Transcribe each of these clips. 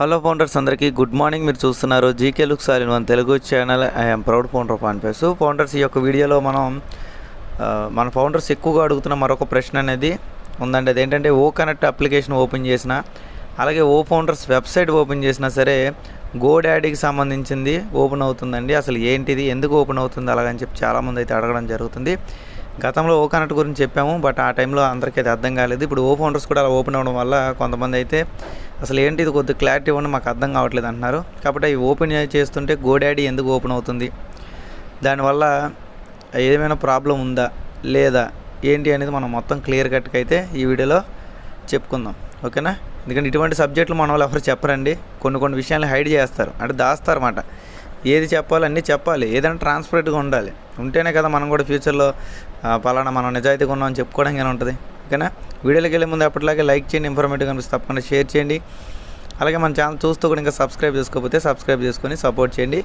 Hello founders అందరికీ good morning. మీరు చూస్తున్నారు జీకే లుక్ సాలిన్ మన one Telugu channel. I'm proud founder of ఆన్పేస్ founders ఈ యొక్క వీడియోలో మనం మన ఫౌండర్స్ ఎక్కువగా అడుగుతున్న మరొక ప్రశ్న అనేది ఉందండి. అదేంటంటే ఓ కనెక్ట్ అప్లికేషన్ ఓపెన్ చేసిన అలాగే ఓ ఫౌండర్స్ వెబ్సైట్ ఓపెన్ చేసినా సరే గో డాడీకి సంబంధించింది ఓపెన్ అవుతుందండి. అసలు ఏంటిది ఎందుకు ఓపెన్ అవుతుంది అలాగని చెప్పి చాలామంది అయితే అడగడం జరుగుతుంది. గతంలో ఓ కనెక్ట్ గురించి చెప్పాము బట్ ఆ టైంలో అందరికీ అది అర్థం కాలేదు. ఇప్పుడు ఓ ఫౌండర్స్ కూడా అలా ఓపెన్ అవ్వడం వల్ల కొంతమంది అయితే అసలు ఏంటి ఇది కొద్దిగా క్లారిటీ ఇవ్వండి మాకు అర్థం కావట్లేదు అంటున్నారు. కాబట్టి అవి ఓపెన్ చేస్తుంటే గోడాడీ ఎందుకు ఓపెన్ అవుతుంది? దానివల్ల ఏమైనా ప్రాబ్లం ఉందా? లేదా? ఏంటి అనేది మనం మొత్తం క్లియర్ కట్గా అయితే ఈ వీడియోలో చెప్పుకుందాం. ఓకేనా? ఎందుకంటే ఇటువంటి సబ్జెక్టులు మన వాళ్ళు ఎవరు చెప్పరండి. కొన్ని కొన్ని విషయాలు హైడ్ చేస్తారు. అంటే దాస్తారన్నమాట. ఏది చెప్పాలి అన్నీ చెప్పాలి. ఏదైనా ట్రాన్స్పరెంట్గా ఉండాలి. ఉంటేనే కదా మనం కూడా ఫ్యూచర్లో పలానా మనం నిజాయితీగా ఉన్నాం అని చెప్పుకోవడానికి ఉంటుంది. ఓకేనా? వీడియోలోకి వెళ్ళే ముందు అప్పటిలాగే లైక్ చేయండి ఇన్ఫర్మేటివ్ కనిపిస్తే తప్పకుండా షేర్ చేయండి. అలాగే మన ఛానల్ చూస్తూ కూడా ఇంకా సబ్స్క్రైబ్ చేసుకోకపోతే సబ్స్క్రైబ్ చేసుకొని సపోర్ట్ చేయండి.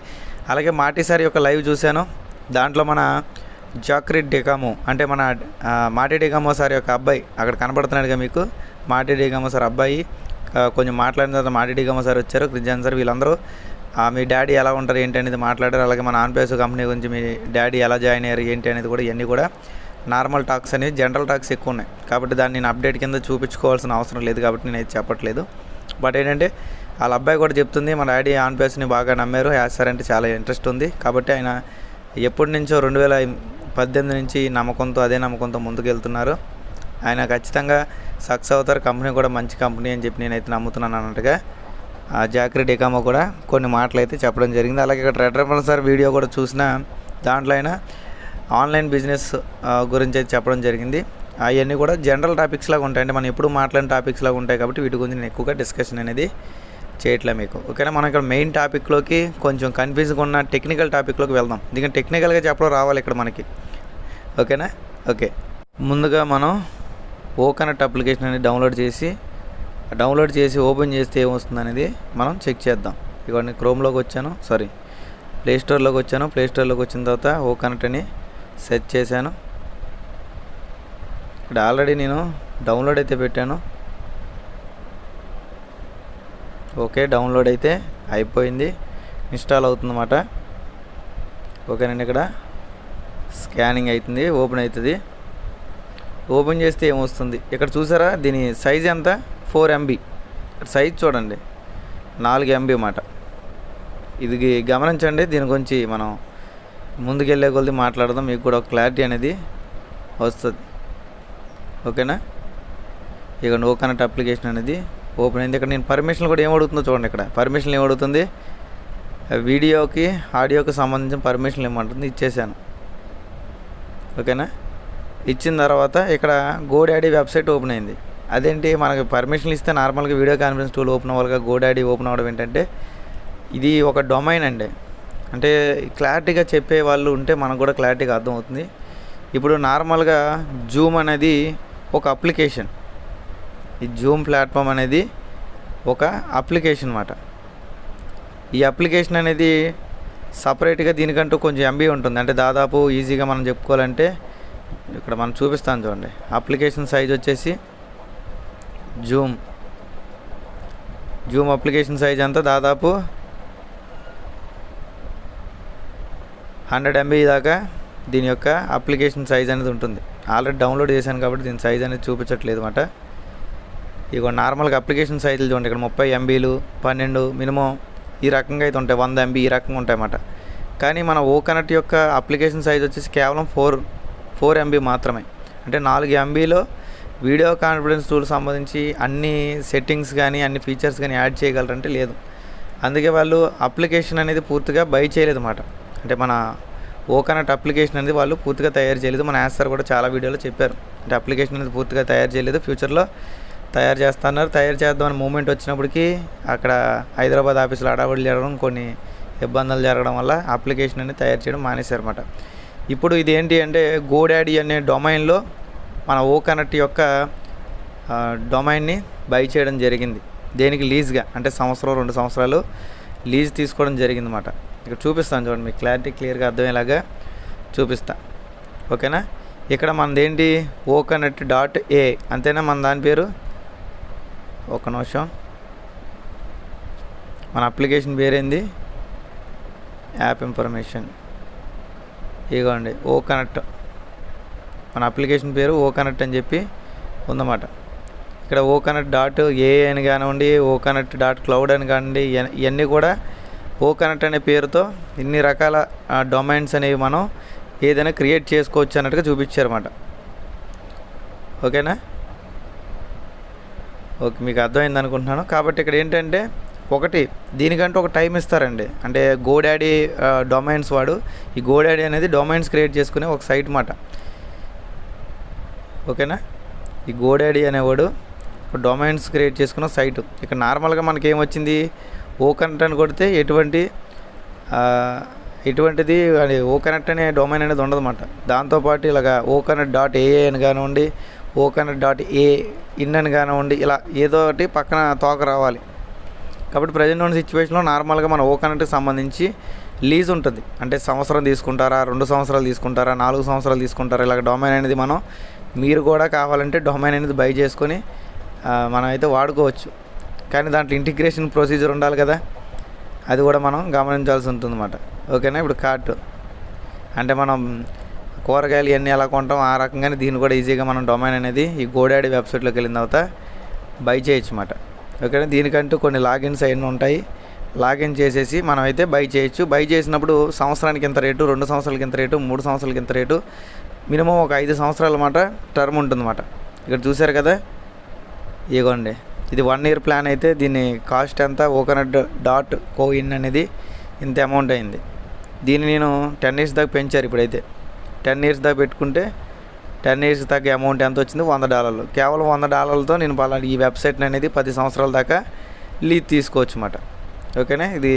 అలాగే మాటిసారి యొక్క లైవ్ చూశాను. దాంట్లో మన జాక్రీ డెకామో అంటే మన మాటి డెకామో సార్ యొక్క అబ్బాయి అక్కడ కనబడుతున్నాడుగా మీకు. మాటి డెకామో సార్ అబ్బాయి కొంచెం మాట్లాడిన తర్వాత మాటి డెకామో సార్ వచ్చారు క్రిజాన్ సార్ వీళ్ళందరూ. మీ డాడీ ఎలా ఉంటారు ఏంటి అనేది మాట్లాడారు. అలాగే మన ఆన్పేస్ కంపెనీ గురించి మీ డాడీ ఎలా జాయిన్ అయ్యారు ఏంటి అనేది కూడా ఇవన్నీ కూడా నార్మల్ టాక్స్ అనేవి జనరల్ టాక్స్ ఎక్కువ ఉన్నాయి. కాబట్టి దాన్ని నేను అప్డేట్ కింద చూపించుకోవాల్సిన అవసరం లేదు కాబట్టి నేను అయితే చెప్పట్లేదు. బట్ ఏంటంటే వాళ్ళ అబ్బాయి కూడా చెప్తుంది మా డాడీ ఆన్పేస్ని బాగా నమ్మారు వేస్తారంటే చాలా ఇంట్రెస్ట్ ఉంది. కాబట్టి ఆయన ఎప్పటి నుంచో రెండు వేల పద్దెనిమిది నుంచి నమ్మకంతో అదే నమ్మకంతో ముందుకెళ్తున్నారు ఆయన ఖచ్చితంగా సక్సెస్ అవుతారు. కంపెనీ కూడా మంచి కంపెనీ అని చెప్పి నేనైతే నమ్ముతున్నాను అన్నట్టుగా జాక్రీ డెకామో కూడా కొన్ని మాటలు అయితే చెప్పడం జరిగింది. అలాగే ఇక్కడ రెడ్ రెఫరెన్స్ సార్ వీడియో కూడా చూసిన దాంట్లో అయినా ఆన్లైన్ బిజినెస్ గురించి అయితే చెప్పడం జరిగింది. అవన్నీ కూడా జనరల్ టాపిక్స్ లాగా ఉంటాయండి. మనం ఎప్పుడు మాట్లాడిన టాపిక్స్ లాగా ఉంటాయి కాబట్టి వీటి గురించి నేను ఎక్కువగా డిస్కషన్ అనేది చేయట్లే మీకు. ఓకేనా? మనం ఇక్కడ మెయిన్ టాపిక్లోకి కొంచెం కన్ఫ్యూజ్గా ఉన్న టెక్నికల్ టాపిక్లోకి వెళ్దాం. ఎందుకంటే టెక్నికల్గా చెప్పడం రావాలి ఇక్కడ మనకి. ఓకేనా? ఓకే. ముందుగా మనం ఓ అప్లికేషన్ అనేది డౌన్లోడ్ చేసి డౌన్లోడ్ చేసి ఓపెన్ చేస్తే ఏమొస్తుంది అనేది మనం చెక్ చేద్దాం. ఇవన్నీ క్రోమ్లోకి వచ్చాను. సారీ ప్లేస్టోర్లోకి వచ్చాను. ప్లే స్టోర్లోకి వచ్చిన తర్వాత ఓ కనెక్ట్ అని సెర్చ్ చేశాను. ఇక్కడ ఆల్రెడీ నేను డౌన్లోడ్ అయితే పెట్టాను. ఓకే డౌన్లోడ్ అయితే అయిపోయింది. ఇన్స్టాల్ అవుతుందన్నమాట. ఓకేనండి ఇక్కడ స్కానింగ్ అవుతుంది ఓపెన్ అవుతుంది. ఓపెన్ చేస్తే ఏమొస్తుంది? ఇక్కడ చూసారా దీని సైజ్ ఎంత? ఫోర్ ఎంబీ సైజ్ చూడండి. నాలుగు ఎంబీ మాట. ఇది గమనించండి. దీని గురించి మనం ముందుకెళ్ళే కొద్ది మాట్లాడదాం. మీకు కూడా ఒక క్లారిటీ అనేది వస్తుంది. ఓకేనా? ఇక నో కనెక్ట్ అప్లికేషన్ అనేది ఓపెన్ అయింది. ఇక్కడ నేను పర్మిషన్ కూడా ఏం అడుగుతుందో చూడండి ఇక్కడ. పర్మిషన్ ఏం అడుగుతుంది? వీడియోకి ఆడియోకి సంబంధించిన పర్మిషన్ ఏమంటుంది ఇచ్చేసాను. ఓకేనా? ఇచ్చిన తర్వాత ఇక్కడ గోడాడీ వెబ్సైట్ ఓపెన్ అయింది. అదేంటి మనకి పర్మిషన్లు ఇస్తే నార్మల్గా వీడియో కాన్ఫరెన్స్ టూల్ ఓపెన్ అవ్వాలిగా గోడాడీ ఓపెన్ అవ్వడం ఏంటంటే ఇది ఒక డొమైన్ అండి. అంటే క్లారిటీగా చెప్పే వాళ్ళు ఉంటే మనకు కూడా క్లారిటీగా అర్థమవుతుంది. ఇప్పుడు నార్మల్గా జూమ్ అనేది ఒక అప్లికేషన్. ఈ జూమ్ ప్లాట్ఫామ్ అనేది ఒక అప్లికేషన్ అన్నమాట. ఈ అప్లికేషన్ అనేది సపరేట్గా దీనికంటూ కొంచెం ఎంబీ ఉంటుంది. అంటే దాదాపు ఈజీగా మనం చెప్పుకోవాలంటే ఇక్కడ మనం చూపిస్తాను చూడండి. అప్లికేషన్ సైజ్ వచ్చేసి జూమ్. జూమ్ అప్లికేషన్ సైజ్ అంతా దాదాపు హండ్రెడ్ ఎంబీ దాకా దీని యొక్క అప్లికేషన్ సైజ్ అనేది ఉంటుంది. ఆల్రెడీ డౌన్లోడ్ చేశాను కాబట్టి దీని సైజ్ అనేది చూపించట్లేదు అనమాట ఇక నార్మల్గా అప్లికేషన్ సైజులు చూడండి. ఇక్కడ ముప్పై ఎంబీలు పన్నెండు మినిమం ఈ రకంగా అయితే ఉంటాయి. వంద ఎంబీ ఈ రకంగా ఉంటాయి అన్నమాట. కానీ మన ఓ కనెక్ట్ యొక్క అప్లికేషన్ సైజ్ వచ్చేసి కేవలం ఫోర్ ఫోర్ ఎంబీ మాత్రమే. అంటే నాలుగు ఎంబీలో వీడియో కాన్ఫిడెన్స్ టూల్ సంబంధించి అన్ని సెట్టింగ్స్ కానీ అన్ని ఫీచర్స్ కానీ యాడ్ చేయగలరంటే లేదు. అందుకే వాళ్ళు అప్లికేషన్ అనేది పూర్తిగా బై చేయలేదు అన్నమాట అంటే మన ఓకనట్ అప్లికేషన్ అనేది వాళ్ళు పూర్తిగా తయారు చేయలేదు. మన యాస్ సార్ కూడా చాలా వీడియోలో చెప్పారు. అంటే అప్లికేషన్ అనేది పూర్తిగా తయారు చేయలేదు. ఫ్యూచర్లో తయారు చేస్తున్నారు. తయారు చేద్దామని మూమెంట్ వచ్చినప్పటికీ అక్కడ హైదరాబాద్ ఆఫీసులో అడావుడి జరగడం కొన్ని ఇబ్బందులు జరగడం వల్ల అప్లికేషన్ అనేది తయారు చేయడం మానేశారన్నమాట. ఇప్పుడు ఇది ఏంటి అంటే గోడాడీ అనే డొమైన్లో మన ఓ కనెక్ట్ యొక్క డొమైన్ని బై చేయడం జరిగింది. దేనికి? లీజ్గా. అంటే సంవత్సరం రెండు సంవత్సరాలు లీజ్ తీసుకోవడం జరిగింది అనమాట ఇక్కడ చూపిస్తాను చూడండి మీకు క్లారిటీ క్లియర్గా అర్థమయ్యేలాగా చూపిస్తా. ఓకేనా? ఇక్కడ మనదేంటి? ఓ కనెక్ట్ డాట్ ఏ అంతేనా? మన దాని పేరు? ఒక నిమిషం. మన అప్లికేషన్ పేరేంది? App information. ఇదిగోండి ఓ కనెక్ట్ మన అప్లికేషన్ పేరు ఓ కనెక్ట్ అని చెప్పి ఉందన్నమాట. ఇక్కడ ఓ కనెక్ట్ డాట్ ఏ అని కానివ్వండి ఓ కనెక్ట్ డాట్ క్లౌడ్ అని కానివ్వండి ఇవన్నీ- కూడా ఓ కనెక్ట్ అనే పేరుతో ఇన్ని రకాల డొమైన్స్ అనేవి మనం ఏదైనా క్రియేట్ చేసుకోవచ్చు అన్నట్టుగా చూపించారన్నమాట. ఓకేనా? ఓకే మీకు అర్థమైంది అనుకుంటున్నాను. కాబట్టి ఇక్కడ ఏంటంటే ఒకటి దీనికంటే ఒక టైం ఇస్తారండి. అంటే గోడాడీ డొమైన్స్ వాడు ఈ గోడాడీ అనేది డొమైన్స్ క్రియేట్ చేసుకునే ఒక సైట్ మాట ఓకేనా? ఈ గోడాడి అనేవాడు డొమైన్స్ క్రియేట్ చేసుకున్న సైట్ ఇక్కడ నార్మల్గా మనకి ఏమొచ్చింది ఓ కనెక్ట్ అని కొడితే ఎటువంటి ఎటువంటిది అది ఓ కనెక్ట్ అనే డొమైన్ అనేది ఉండదన్నమాట. దాంతోపాటు ఇలాగ ఓ కనెక్ట్ డాట్ ఏఏ అని కానివ్వండి O connect dot A in అని కానివ్వండి ఇలా ఏదో ఒకటి పక్కన తోక రావాలి. కాబట్టి ప్రజెంట్ ఉన్న సిచ్యువేషన్లో నార్మల్గా మన ఓ కనెక్ట్కి సంబంధించి లీజ్ ఉంటుంది. అంటే సంవత్సరం తీసుకుంటారా రెండు సంవత్సరాలు తీసుకుంటారా నాలుగు సంవత్సరాలు తీసుకుంటారా ఇలాగ డొమైన్ అనేది మనం మీరు కూడా కావాలంటే డొమైన్ అనేది బై చేసుకొని మనమైతే మనం అయితే వాడుకోవచ్చు. కానీ దాంట్లో ఇంటిగ్రేషన్ ప్రొసీజర్ ఉండాలి కదా. అది కూడా మనం గమనించాల్సి ఉంటుందన్నమాట. ఓకేనా? ఇప్పుడు కార్ట్. అంటే మనం కూరగాయలు ఇవన్నీ ఎలా కొంటాం ఆ రకంగానే దీన్ని కూడా ఈజీగా మనం డొమైన్ అనేది ఈ గోడాడి వెబ్సైట్లోకి వెళ్ళిన తర్వాత బై చేయొచ్చు అన్నమాట. ఓకేనా? దీనికంటూ కొన్ని లాగిన్స్ అవన్నీ ఉంటాయి. లాగిన్ చేసేసి మనం అయితే బై చేయొచ్చు. బై చేసినప్పుడు సంవత్సరానికి ఇంత రేటు? రెండు సంవత్సరాలకి ఇంత రేటు? మూడు సంవత్సరాలకి ఇంత రేటు? మినిమం ఒక ఐదు సంవత్సరాల మాట టర్మ్ ఉంటుందన్నమాట. ఇక్కడ చూశారు కదా? ఇదిగోండి. ఇది వన్ ఇయర్ ప్లాన్ అయితే దీని కాస్ట్ ఎంత? కోకోనట్ డాట్ కో ఇన్ అనేది ఇంత అమౌంట్ అయింది. దీన్ని నేను టెన్ ఇయర్స్ దాకా పెంచారు ఇప్పుడైతే. టెన్ ఇయర్స్ దాకా పెట్టుకుంటే టెన్ ఇయర్స్ దాకా అమౌంట్ ఎంత వచ్చింది? వంద డాలర్లు. కేవలం వంద డాలర్లతో నేను పలానా ఈ వెబ్సైట్ అనేది పది సంవత్సరాల దాకా లీజ్ తీసుకోవచ్చు అన్నమాట ఓకేనా? ఇది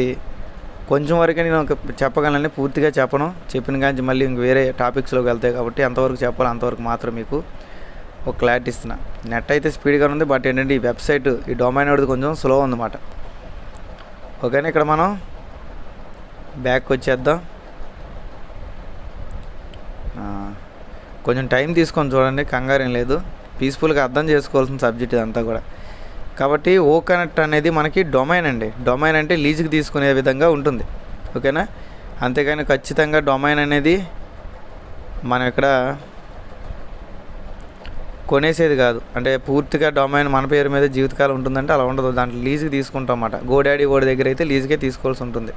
కొంచెం వరకే నేను చెప్పగలనని చెప్పగలను పూర్తిగా చెప్పను. చెప్పిన కానీ మళ్ళీ ఇంక వేరే టాపిక్స్లోకి వెళ్తాయి కాబట్టి ఎంతవరకు చెప్పాలో అంతవరకు మాత్రం మీకు ఒక క్లారిటీ ఇస్తున్నా. నెట్ అయితే స్పీడ్గా ఉంది బట్ ఏంటంటే ఈ వెబ్సైట్ ఈ డొమైన్ అనేది కొంచెం స్లో ఉందన్నమాట. ఓకేనా? ఇక్కడ మనం బ్యాక్ వచ్చేద్దాం. కొంచెం టైం తీసుకొని చూడండి కంగారేం లేదు. పీస్ఫుల్గా అర్థం చేసుకోవాల్సిన సబ్జెక్ట్ ఇదంతా కూడా. కాబట్టి ఓ కనెక్ట్ అనేది మనకి డొమైన్ అండి. డొమైన్ అంటే లీజుకి తీసుకునే విధంగా ఉంటుంది. ఓకేనా? అంతేగాని ఖచ్చితంగా డొమైన్ అనేది మనం ఇక్కడ కొనేసేది కాదు. అంటే పూర్తిగా డొమైన్ మన పేరు మీద జీవితకాలం ఉంటుందంటే అలా ఉండదు. దాంట్లో లీజుకి తీసుకుంటాం అన్నమాట. గోడాడీ ఓడి దగ్గర అయితే లీజుకే తీసుకోవాల్సి ఉంటుంది.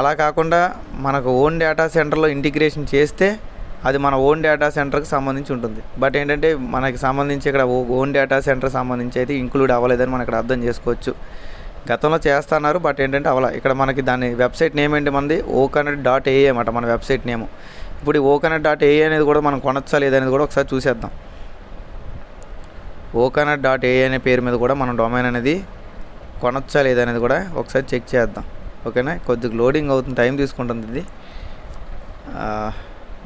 అలా కాకుండా మనకు ఓన్ డేటా సెంటర్లో ఇంటిగ్రేషన్ చేస్తే అది మన ఓన్ డేటా సెంటర్కి సంబంధించి ఉంటుంది. బట్ ఏంటంటే మనకి సంబంధించి ఇక్కడ ఓ- ఓన్ డేటా సెంటర్ సంబంధించి అయితే ఇంక్లూడ్ అవ్వలేదని మనం ఇక్కడ అర్థం చేసుకోవచ్చు. గతంలో చేస్తున్నారు బట్ ఏంటంటే అవలా ఇక్కడ మనకి దాని వెబ్సైట్ నేమ్ ఏంటి మనది? ఓకనెట్ డాట్ ఏఏ అన్నమాట మన వెబ్సైట్ నేమ్ ఇప్పుడు ఈ ఓకనెట్ డాట్ ఏఏ అనేది కూడా మనం కొనొచ్చా లేదనేది కూడా ఒకసారి చూసేద్దాం. ఓకనెట్ డాట్ ఏఏ అనే పేరు మీద కూడా మనం డొమైన్ అనేది కొనొచ్చా లేదనేది కూడా ఒకసారి చెక్ చేద్దాం. ఓకేనా కొద్దిగా లోడింగ్ అవుతుంది టైం తీసుకుంటుంది ఇది.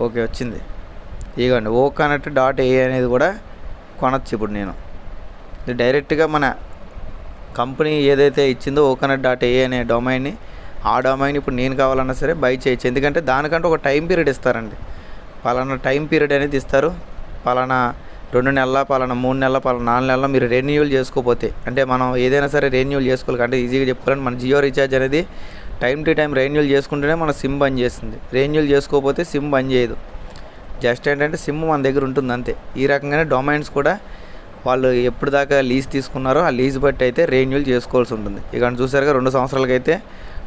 ఓకే వచ్చింది. ఇదిగోండి ఓకనెట్ డాట్ ఏ అనేది కూడా కొనొచ్చు ఇప్పుడు నేను. ఇది డైరెక్ట్గా మన కంపెనీ ఏదైతే ఇచ్చిందో ఓకనెట్ డాట్ ఏ అనే డొమైన్ని ఆ డొమైన్ ఇప్పుడు నేను కావాలన్నా సరే బై చేయొచ్చు. ఎందుకంటే దానికంటే ఒక టైం పీరియడ్ ఇస్తారండి. పలానా టైం పీరియడ్ అనేది ఇస్తారు. పలానా రెండు నెలల పలానా మూడు నెలల పలానా నాలుగు నెలల మీరు రెన్యూవల్ చేసుకోకపోతే అంటే మనం ఏదైనా సరే రెన్యూవల్ చేసుకోవాలి. అంటే ఈజీగా చెప్పుకోవాలంటే మన జియో రీఛార్జ్ అనేది టైం టు టైం రెన్యూల్ చేసుకుంటేనే మన సిమ్ బంద్ చేస్తుంది. రెన్యూల్ చేసుకోకపోతే సిమ్ బంద్ చేయదు. జస్ట్ ఏంటంటే సిమ్ మన దగ్గర ఉంటుంది అంతే. ఈ రకంగానే డొమైన్స్ కూడా వాళ్ళు ఎప్పుడు దాకా లీజ్ తీసుకున్నారో ఆ లీజ్ బట్టి అయితే రెన్యూల్ చేసుకోవాల్సి ఉంటుంది. ఇక చూసారుగా రెండు సంవత్సరాలకైతే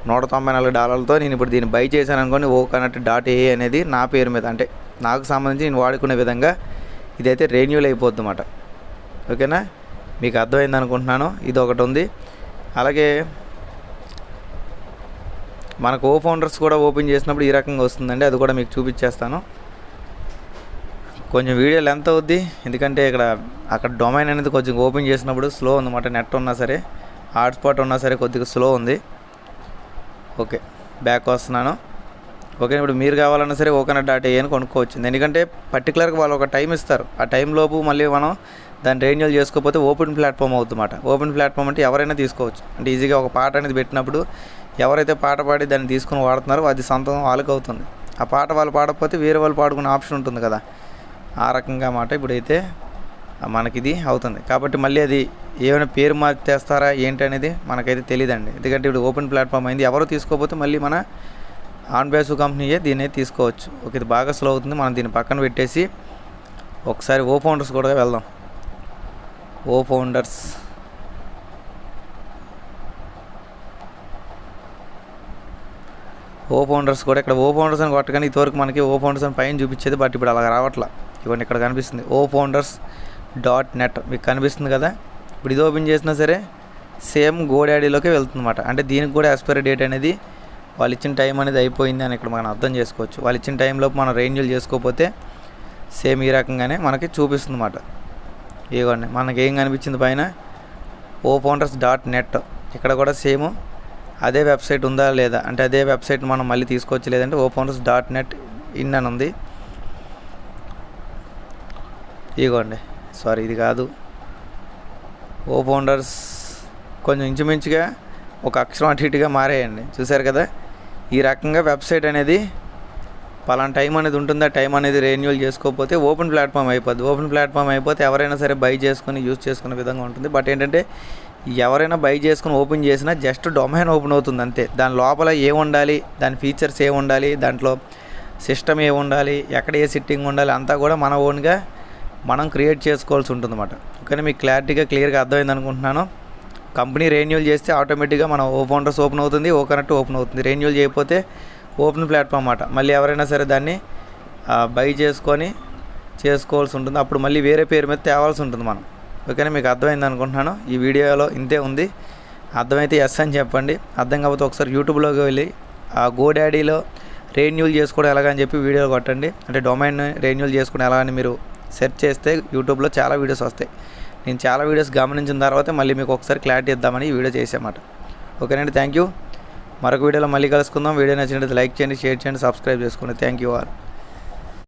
నూట తొంభై నాలుగు డాలర్లతో నేను ఇప్పుడు దీన్ని బై చేశాను అనుకోని ఓ కనెక్ట్ డాట్ ఏ అనేది నా పేరు మీద అంటే నాకు సంబంధించి నేను వాడుకునే విధంగా ఇదైతే రెన్యూల్ అయిపోద్ది అన్నమాట ఓకేనా? మీకు అర్థమైంది అనుకుంటున్నాను. ఇది ఒకటి ఉంది. అలాగే మనకు ఓ ఫౌండర్స్ కూడా ఓపెన్ చేసినప్పుడు ఈ రకంగా వస్తుందండి. అది కూడా మీకు చూపించేస్తాను. కొంచెం వీడియో లెంత్ అవుద్ది. ఎందుకంటే ఇక్కడ అక్కడ డొమైన్ అనేది కొంచెం ఓపెన్ చేసినప్పుడు స్లో ఉందన్నమాట నెట్ ఉన్నా సరే హాట్స్పాట్ ఉన్నా సరే కొద్దిగా స్లో ఉంది. ఓకే బ్యాక్ వస్తున్నాను. ఓకే ఇప్పుడు మీరు కావాలన్నా సరే ఓకనట్ డాట్ ఏ అని కొనుక్కోవచ్చు ఎందుకంటే పర్టికులర్గా వాళ్ళు ఒక టైం ఇస్తారు. ఆ టైం లోపు మళ్ళీ మనం దాన్ని రెన్యూల్ చేసుకోకపోతే ఓపెన్ ప్లాట్ఫామ్ అవుతుందన్నమాట. ఓపెన్ ప్లాట్ఫామ్ అంటే ఎవరైనా తీసుకోవచ్చు. అంటే ఈజీగా ఒక పాట అనేది పెట్టినప్పుడు ఎవరైతే పాట పాడి దాన్ని తీసుకుని వాడుతున్నారో అది సొంతం వాళ్ళకి అవుతుంది ఆ పాట వాళ్ళు పాడకపోతే వేరే వాళ్ళు పాడుకునే ఆప్షన్ ఉంటుంది కదా. ఆ రకంగా మాట ఇప్పుడైతే మనకిది అవుతుంది. కాబట్టి మళ్ళీ అది ఏమైనా పేరు మార్చేస్తారా ఏంటి అనేది మనకైతే తెలియదండి ఎందుకంటే ఇప్పుడు ఓపెన్ ప్లాట్ఫామ్ అయింది. ఎవరు తీసుకోకపోతే మళ్ళీ మన ఆన్ బేసు కంపెనీయే దీన్ని తీసుకోవచ్చు. ఓకే ఇది బాగా స్లో అవుతుంది. మనం దీన్ని పక్కన పెట్టేసి ఒకసారి ఓ ఫౌండర్స్ కూడా వెళ్దాం. ఓ ఫౌండర్స్. ఓ ఫౌండర్స్ కూడా ఇక్కడ ఓ ఫౌండర్స్ అని కొట్టగానే ఇదివరకు మనకి ఓ ఫౌండర్స్ అని పైన చూపించేది బట్ ఇప్పుడు అలా రావట్లా. ఇవన్నీ ఇక్కడ కనిపిస్తుంది. O founders dot net. మీకు కనిపిస్తుంది కదా? ఇప్పుడు ఇది ఓపెన్ చేసినా సరే సేమ్ గోడాడీలోకి వెళ్తుందన్నమాట. అంటే దీనికి కూడా ఎక్స్పైరీ డేట్ అనేది వాళ్ళు ఇచ్చిన టైం అనేది అయిపోయింది అని ఇక్కడ మనం అర్థం చేసుకోవచ్చు. వాళ్ళు ఇచ్చిన టైంలోపు మనం రెన్యూల్ చేసుకోకపోతే సేమ్ ఈ రకంగానే మనకి చూపిస్తుంది అన్నమాట ఇదిగోండి మనకి ఏం కనిపించింది పైన? O founders dot net. ఇక్కడ కూడా సేమ్ అదే వెబ్సైట్ ఉందా లేదా? అంటే అదే వెబ్సైట్ మనం మళ్ళీ తీసుకోవచ్చు లేదంటే ఓపెనర్స్ డాట్ నెట్ ఇన్ అని ఉంది. ఇదిగోండి సారీ ఇది కాదు. ఓ ఫౌండర్స్ కొంచెం ఇంచుమించుగా ఒక అక్షరం అటు ఇటుగా మారేయండి. చూసారు కదా? ఈ రకంగా వెబ్సైట్ అనేది పలానా టైం అనేది ఉంటుందా? టైం అనేది రెన్యూల్ చేసుకోకపోతే ఓపెన్ ప్లాట్ఫామ్ అయిపోద్ది. ఓపెన్ ప్లాట్ఫామ్ అయిపోతే ఎవరైనా సరే బై చేసుకుని యూజ్ చేసుకునే విధంగా ఉంటుంది. బట్ ఏంటంటే ఎవరైనా బై చేసుకుని ఓపెన్ చేసినా జస్ట్ డొమైన్ ఓపెన్ అవుతుంది అంతే. దాని లోపల ఏ ఉండాలి దాని ఫీచర్స్ ఏముండాలి దాంట్లో సిస్టమ్ ఏ ఉండాలి ఎక్కడ ఏ సిట్టింగ్ ఉండాలి అంతా కూడా మన ఓన్గా మనం క్రియేట్ చేసుకోవాల్సి ఉంటుంది అనమాట ఓకేనా? మీకు క్లారిటీగా క్లియర్గా అర్థమైంది అనుకుంటున్నాను. కంపెనీ రెన్యూల్ చేస్తే ఆటోమేటిక్గా మన ఓ ఫౌండర్స్ ఓపెన్ అవుతుంది ఓ కనెక్ట్ ఓపెన్ అవుతుంది. రెన్యూల్ చేయకపోతే ఓపెన్ ప్లాట్ఫామ్ అన్నమాట. మళ్ళీ ఎవరైనా సరే దాన్ని బై చేసుకొని చేసుకోవాల్సి ఉంటుంది. అప్పుడు మళ్ళీ వేరే పేరు మీద తేవాల్సి ఉంటుంది మనం. ఓకేనా మీకు అర్థమైంది అనుకుంటున్నాను. ఈ వీడియోలో ఇంతే ఉంది. అర్థమైతే ఎస్ అని చెప్పండి. అర్థం కాకపోతే ఒకసారి యూట్యూబ్లోకి వెళ్ళి ఆ గోడాడీలో రెన్యూల్ చేసుకోవడం ఎలాగని చెప్పి వీడియో కొట్టండి. అంటే డొమైన్ రెన్యూల్ చేసుకోవడం ఎలా అని మీరు సెర్చ్ చేస్తే యూట్యూబ్లో చాలా వీడియోస్ వస్తాయి. నేను చాలా వీడియోస్ గమనించిన తర్వాత మళ్ళీ మీకు ఒకసారి క్లారిటీ ఇద్దామని ఈ వీడియో చేసామాట. ఓకేనండి థ్యాంక్ యూ మరొక వీడియోలో మళ్ళీ కలుసుకుందాం. వీడియో నచ్చినట్లయితే లైక్ చేయండి షేర్ చేయండి సబ్స్క్రైబ్ చేసుకోండి. Thank you all